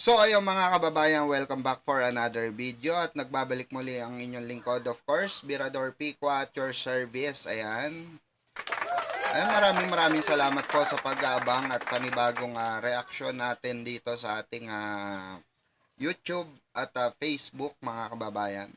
So ayun mga kababayan, welcome back for another video at nagbabalik muli ang inyong lingkod of course, Birador Piqua at your service. Ayan. Ayan, maraming maraming salamat po sa pag-aabang at panibagong ah, reaksyon natin dito sa ating ah, YouTube at ah, Facebook mga kababayan.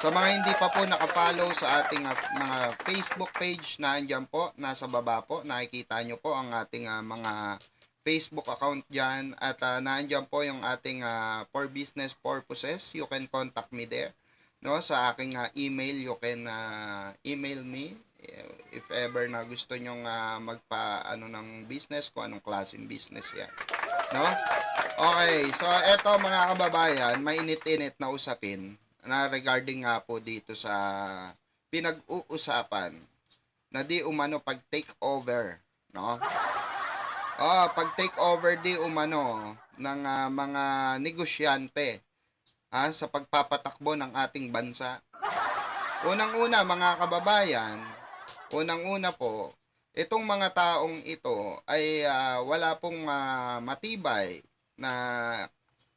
Sa mga hindi pa po nakafollow sa ating ah, mga Facebook page na andyan po, nasa baba po, nakikita nyo po ang ating ah, mga Facebook account dyan at uh, naandyan po yung ating ah, for business purposes. You can contact me there. No, sa aking ah, email, you can ah, email me eh, if ever na gusto nyong ah, magpa ano ng business ko anong klaseng business yan. No? Okay, so eto mga kababayan, mainit-init na usapin na regarding nga po dito sa pinag-uusapan na di umano pag take over, no? Oh, pag take over di umano ng ah, mga negosyante ha, sa pagpapatakbo ng ating bansa. Unang-una mga kababayan, unang-una po, itong mga taong ito ay ah, wala pong ah, matibay na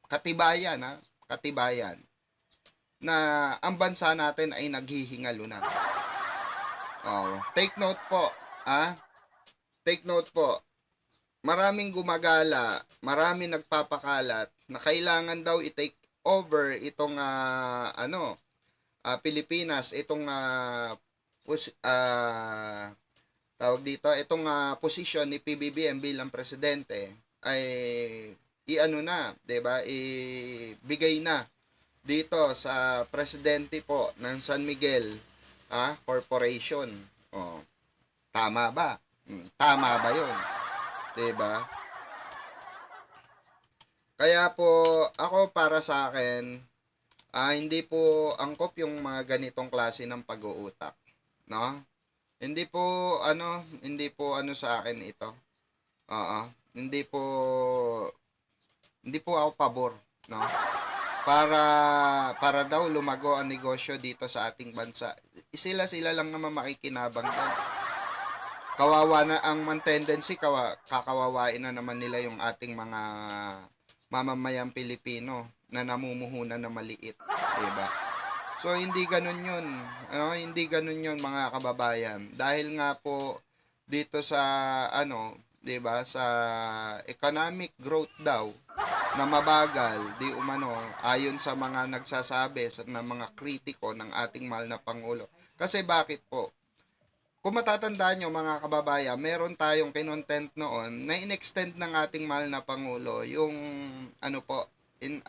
katibayan ha, katibayan na ang bansa natin ay naghihingalo na. Oh, take note po, ah. Take note po, maraming gumagala, maraming nagpapakalat na kailangan daw i-take over itong ah, ano, ah, Pilipinas, itong ah, pos- ah, tawag dito, itong ah, posisyon ni PBBM bilang presidente ay i-ano na, 'di ba? Ibigay na dito sa presidente po ng San Miguel ah, Corporation. Oh. Tama ba? Hmm, tama ba 'yon? 'Di ba? Kaya po ako para sa akin ah hindi po angkop yung mga ganitong klase ng pag-uutak, no? Hindi po ano, hindi po ano sa akin ito. Oo, hindi po hindi po ako pabor, no? Para para daw lumago ang negosyo dito sa ating bansa. Sila-sila lang naman makikinabang doon. Kawawa na ang man tendency, kawa, kakawawain na naman nila yung ating mga mamamayang Pilipino na namumuhunan na maliit, 'di ba? So hindi ganun 'yun. Ano, hindi ganun 'yun mga kababayan. Dahil nga po dito sa ano, 'di ba, sa economic growth daw na mabagal, di umano ayon sa mga nagsasabi sa mga kritiko ng ating mahal na pangulo. Kasi bakit po? Kung matatandaan nyo mga kababayan, meron tayong kinontent noon na in-extend ng ating mahal na Pangulo yung ano po, in,